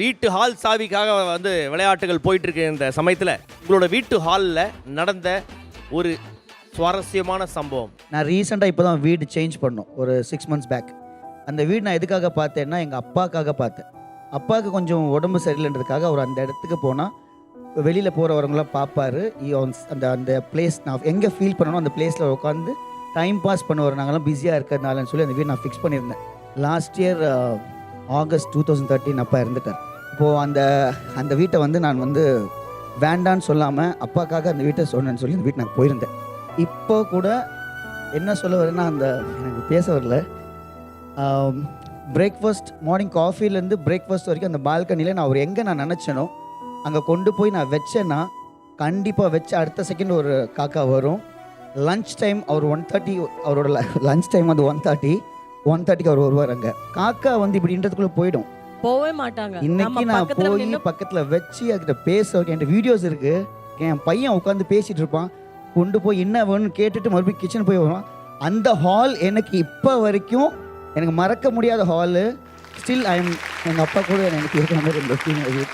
வீட்டு ஹால் சாவிக்காக வந்து விளையாட்டுகள் போயிட்டு இருக்க இந்த சமயத்தில். உங்களோட வீட்டு ஹாலில் நடந்த ஒரு சுவாரஸ்யமான சம்பவம். நான் ரீசெண்டாக இப்போ தான் வீடு சேஞ்ச் பண்ணோம். ஒரு சிக்ஸ் மந்த்ஸ் பேக் அந்த வீடு நான் எதுக்காக பார்த்தேன்னா எங்கள் அப்பாக்காக பார்த்தேன். அப்பாவுக்கு கொஞ்சம் உடம்பு சரியில்லைன்றதுக்காக அவர் அந்த இடத்துக்கு போனால் வெளியில் போகிறவங்களாம் பார்ப்பாரு. அந்த அந்த பிளேஸ் நான் எங்கே ஃபீல் பண்ணணும் அந்த பிளேஸில் உட்காந்து டைம் பாஸ் பண்ணுவார். நாங்களாம் பிஸியாக இருக்கிறதுனாலன்னு சொல்லி அந்த வீடு நான் ஃபிக்ஸ் பண்ணியிருந்தேன். Last year August two thousand thirteen அப்பா இருந்துட்டார் இப்போது அந்த அந்த வீட்டை வந்து நான் வந்து வேண்டான்னு சொல்லாமல் அப்பாக்காக அந்த வீட்டை சொன்னேன்னு சொல்லி அந்த வீட்டை நான் போயிருந்தேன். இப்போ கூட என்ன சொல்ல வரேன்னா அந்த எனக்கு பேச வரல. பிரேக்ஃபாஸ்ட் மார்னிங் காஃபிலேருந்து பிரேக்ஃபாஸ்ட் வரைக்கும் அந்த பால்கனியில் நான் அவர் எங்கே நான் நினச்சேனோ அங்கே கொண்டு போய் நான் வச்சேன்னா கண்டிப்பாக வச்சு அடுத்த செகண்ட் ஒரு காக்கா வரும். லஞ்ச் டைம் அவர் ஒன் தேர்ட்டி அவரோட லஞ்ச் டைம் வந்து ஒன் தேர்ட்டி ஒன் தேர்ட்டிக்கு அவர் வருவார் அங்கே. காக்கா வந்து இப்படின்றதுக்குள்ளே போயிடும். போவே மாட்டாங்க. இன்னைக்கு நான் போய் பக்கத்துல வச்சு அதுக்கிட்ட பேச என்கிட்ட வீடியோஸ் இருக்கு. என் பையன் உட்காந்து பேசிட்டு இருப்பான். கொண்டு போய் என்ன வேணும்னு கேட்டுட்டு மறுபடியும் கிச்சன் போய் வருவான். அந்த ஹால் எனக்கு இப்போ வரைக்கும் எனக்கு மறக்க முடியாத ஹாலு ஸ்டில் ஐ எம் எங்கள் அப்பா கூட எனக்கு இருக்கிற மாதிரி.